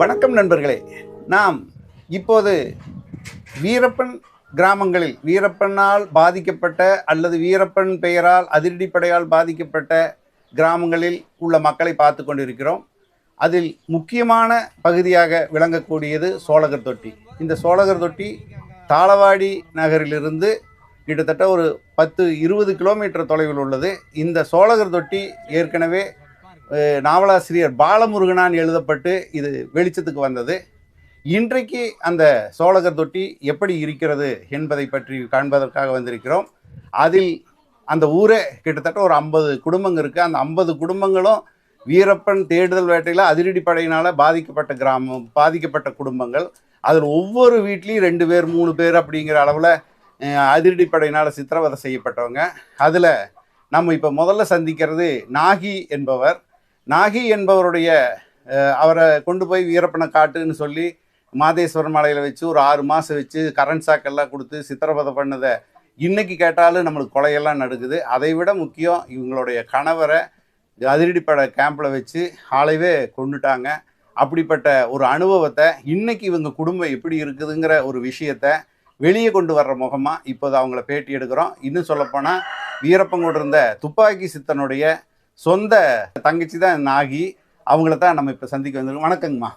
வணக்கம் நண்பர்களே. நாம் இப்போது வீரப்பன் கிராமங்களில் வீரப்பனால் பாதிக்கப்பட்ட அல்லது வீரப்பன் பெயரால் அதிரடிப்படையால் பாதிக்கப்பட்ட கிராமங்களில் உள்ள மக்களை பார்த்து கொண்டிருக்கிறோம். அதில் முக்கியமான பகுதியாக விளங்கக்கூடியது சோழகர் தொட்டி. இந்த சோழகர் தொட்டி தாளவாடி நகரிலிருந்து கிட்டத்தட்ட ஒரு பத்து இருபது கிலோமீட்டர் தொலைவில் உள்ளது. இந்த சோழகர் தொட்டி ஏற்கனவே நாவலாசிரியர் பாலமுருகனான் எழுதப்பட்டு இது வெளிச்சத்துக்கு வந்தது. இன்றைக்கு அந்த சோழகர் தொட்டி எப்படி இருக்கிறது என்பதை பற்றி காண்பதற்காக வந்திருக்கிறோம். அதில் அந்த ஊரே கிட்டத்தட்ட ஒரு ஐம்பது குடும்பங்கள் இருக்குது அந்த ஐம்பது குடும்பங்களும் வீரப்பன் தேடுதல் வேட்டையில் அதிரடி படையினால் பாதிக்கப்பட்ட கிராமம் பாதிக்கப்பட்ட குடும்பங்கள். அதில் ஒவ்வொரு வீட்லேயும் ரெண்டு பேர் மூணு பேர் அப்படிங்கிற அளவில் அதிரடி படையினால் சித்திரவதை செய்யப்பட்டவங்க. அதில் நம்ம இப்போ முதல்ல சந்திக்கிறது நாகி என்பவர். நாகி என்பவருடைய அவரை கொண்டு போய் வீரப்பனை காட்டுன்னு சொல்லி மாதேஸ்வரன் மலையில் வச்சு ஒரு ஆறு மாதம் வச்சு கரண்ட் சாக்கெல்லாம் கொடுத்து சித்திரவதை பண்ணதை இன்றைக்கி கேட்டாலும் நம்மளுக்கு கொலையெல்லாம் நடக்குது. அதை விட முக்கியம் இவங்களுடைய கணவரை அதிரடிப்படை கேம்பில் வச்சு ஆளைவே கொண்டுட்டாங்க. அப்படிப்பட்ட ஒரு அனுபவத்தை இன்றைக்கி இவங்க குடும்பம் எப்படி இருக்குதுங்கிற ஒரு விஷயத்த வெளியே கொண்டு வர்ற முகமாக இப்போது அவங்கள பேட்டி எடுக்கிறோம். இன்னும் சொல்லப்போனால் வீரப்பன் கூட இருந்த துப்பாக்கி சித்தனுடைய சொந்த தங்கச்சி தான் நாகி. அவங்கள தான் நம்ம இப்போ சந்திக்க வந்திருக்கோம். வணக்கங்கம்மா.